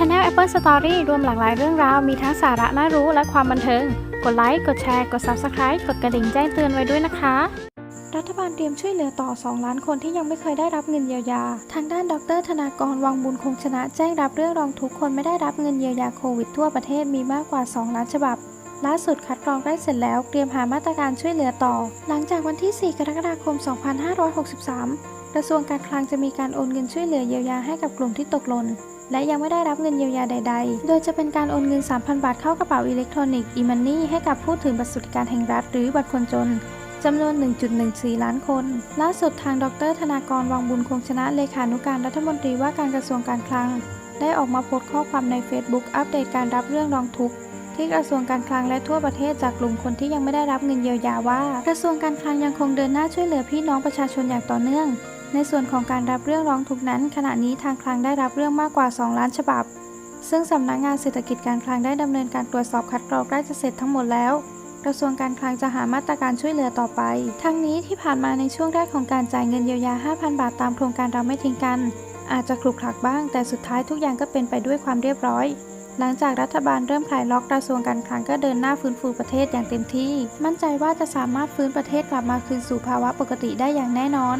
Channel Apple Story รวมหลากหลายเรื่องราว มีทั้งสาระน่ารู้และความบันเทิง กดไลค์ กดแชร์ กด Subscribe กดกระดิ่งแจ้งเตือนไว้ด้วยนะคะ รัฐบาลเตรียมช่วยเหลือต่อ 2 ล้านคนที่ยังไม่เคยได้รับเงินเยียวยา ทางด้านดร ธนากร วังบุญคงชนะแจ้งรับเรื่องรองทุกคนไม่ได้รับเงินเยียวยาโควิดทั่วประเทศมีมากกว่า 2 ล้านฉบับ ล่าสุดคัดกรองได้เสร็จแล้วเตรียมหามาตรการช่วยเหลือต่อ หลังจากวันที่ 4 กรกฎาคม 2563 กระทรวงการคลังจะมีการโอนเงินช่วยเหลือเยียวยาให้กับกลุ่มที่ตกหล่นและยังไม่ได้รับเงินเยียวยาใด ๆ โดยจะเป็นการโอนเงิน 3,000 บาทเข้ากระเป๋าอิเล็กทรอนิกส์ e-money ให้กับผู้ถือบัตรสวัสดิการแห่งรัฐหรือบัตรคนจนจำนวน 1.14 ล้านคน ล่าสุดทางดร ธนากร วังบุญคงชนะ เลขานุการรัฐมนตรีว่าการกระทรวงการคลัง ได้ออกมาโพสต์ข้อความใน Facebook อัปเดตการรับเรื่องร้องทุกข์ ที่กระทรวงการคลังและทั่วประเทศจากกลุ่มคนที่ยังไม่ได้รับเงินเยียวยาว่า กระทรวงการคลังยังคงเดินหน้าช่วยเหลือพี่น้องประชาชนอย่างต่อเนื่อง ในส่วนของการรับเรื่องร้องทุกข์นั้น ขณะนี้ทางคลังได้รับเรื่องมากกว่า 2 ล้านฉบับ ซึ่งสำนักงานเศรษฐกิจการคลังได้ดำเนินการตรวจสอบคัดกรองใกล้จะเสร็จทั้งหมดแล้วกระทรวงการคลังจะหามาตรการช่วยเหลือต่อไป ทั้งนี้ที่ผ่านมาในช่วงแรกของการจ่ายเงินเยียวยา 5,000 บาทตามโครงการเราไม่ทิ้งกัน อาจจะคลุกคลักบ้าง แต่สุดท้ายทุกอย่างก็เป็นไปด้วยความเรียบร้อย หลังจากรัฐบาลเริ่มคลายล็อกกระทรวงการคลังก็เดินหน้าฟื้นฟูประเทศอย่างเต็มที่ มั่นใจว่าจะสามารถฟื้นประเทศกลับมาคืนสู่ภาวะปกติได้อย่างแน่นอน